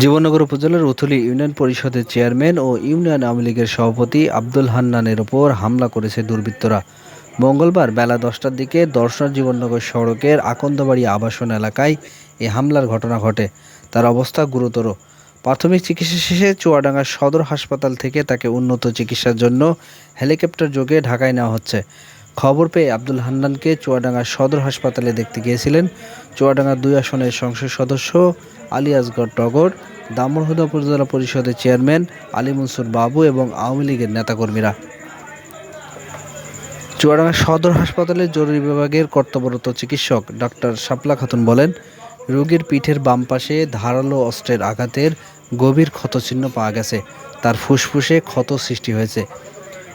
জীবননগর উপজেলার উথুলি ইউনিয়ন পরিষদের চেয়ারম্যান ও ইউনিয়ন আওয়ামী লীগের সভাপতি আব্দুল হান্নানের ওপর হামলা করেছে দুর্বৃত্তরা। মঙ্গলবার বেলা দশটার দিকে দর্শন জীবননগর সড়কের আকন্দবাড়ি আবাসন এলাকায় এই হামলার ঘটনা ঘটে। তার অবস্থা গুরুতর। প্রাথমিক চিকিৎসা শেষে চুয়াডাঙ্গা সদর হাসপাতাল থেকে তাকে উন্নত চিকিৎসার জন্য হেলিকপ্টার যোগে ঢাকায় নেওয়া হচ্ছে। খবর পেয়ে আব্দুল হান্নানকে চুয়াডাঙ্গা সদর হাসপাতালে দেখতে গিয়েছিলেন। চুয়াডাঙ্গা দুই আসনের সংসদ সদস্য আলী আসগর টগর দামরহুদা উপজেলা পরিষদের চেয়ারম্যান আলী মনসুর বাবু এবং আওয়ামী লীগের নেতাকর্মীরা। চুয়াডাঙ্গা সদর হাসপাতালের জরুরি বিভাগের কর্তব্যরত চিকিৎসক ডাক্তার শাপলা খাতুন বলেন, রোগীর পিঠের বাম পাশে ধারালো অস্ত্রের আঘাতের গভীর ক্ষতচিহ্ন পাওয়া গেছে। তার ফুসফুসে ক্ষত সৃষ্টি হয়েছে।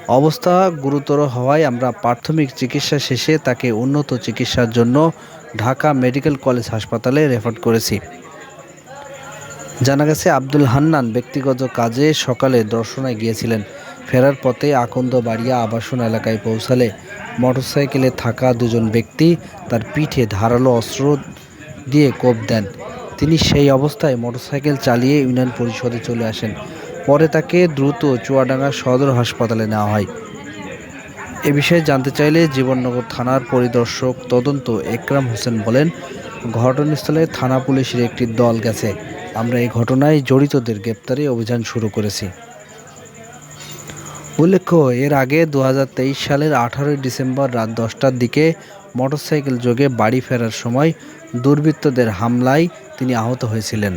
অবস্থা গুরুতর হওয়ায় আমরা প্রাথমিক চিকিৎসা শেষে তাকে উন্নত চিকিৎসার জন্য ঢাকা মেডিকেল কলেজ হাসপাতালে রেফার করেছি। জানা গেছে, আব্দুল হান্নান ব্যক্তিগত কাজে সকালে দর্শনায় গিয়েছিলেন। ফেরার পথে আকন্দ বাড়িয়া আবাসন এলাকায় পৌঁছালে মোটরসাইকেলে থাকা দুজন ব্যক্তি তার পিঠে ধারালো অস্ত্র দিয়ে কোপ দেন। তিনি সেই অবস্থায় মোটরসাইকেল চালিয়ে ইউনিয়ন পরিষদে চলে আসেন। পরে তাকে দ্রুত চুয়াডাঙ্গা সদর হাসপাতালে নেওয়া হয়। এ বিষয়ে জানতে চাইলে জীবননগর থানার পরিদর্শক তদন্ত একরাম হোসেন বলেন, ঘটনাস্থলে থানা পুলিশের একটি দল গেছে। আমরা এই ঘটনায় জড়িতদের গ্রেপ্তারে অভিযান শুরু করেছি। উল্লেখ্য, এর আগে দু হাজার তেইশ সালের আঠারোই ডিসেম্বর রাত দশটার দিকে মোটরসাইকেল যোগে বাড়ি ফেরার সময় দুর্বৃত্তদের হামলায় তিনি আহত হয়েছিলেন।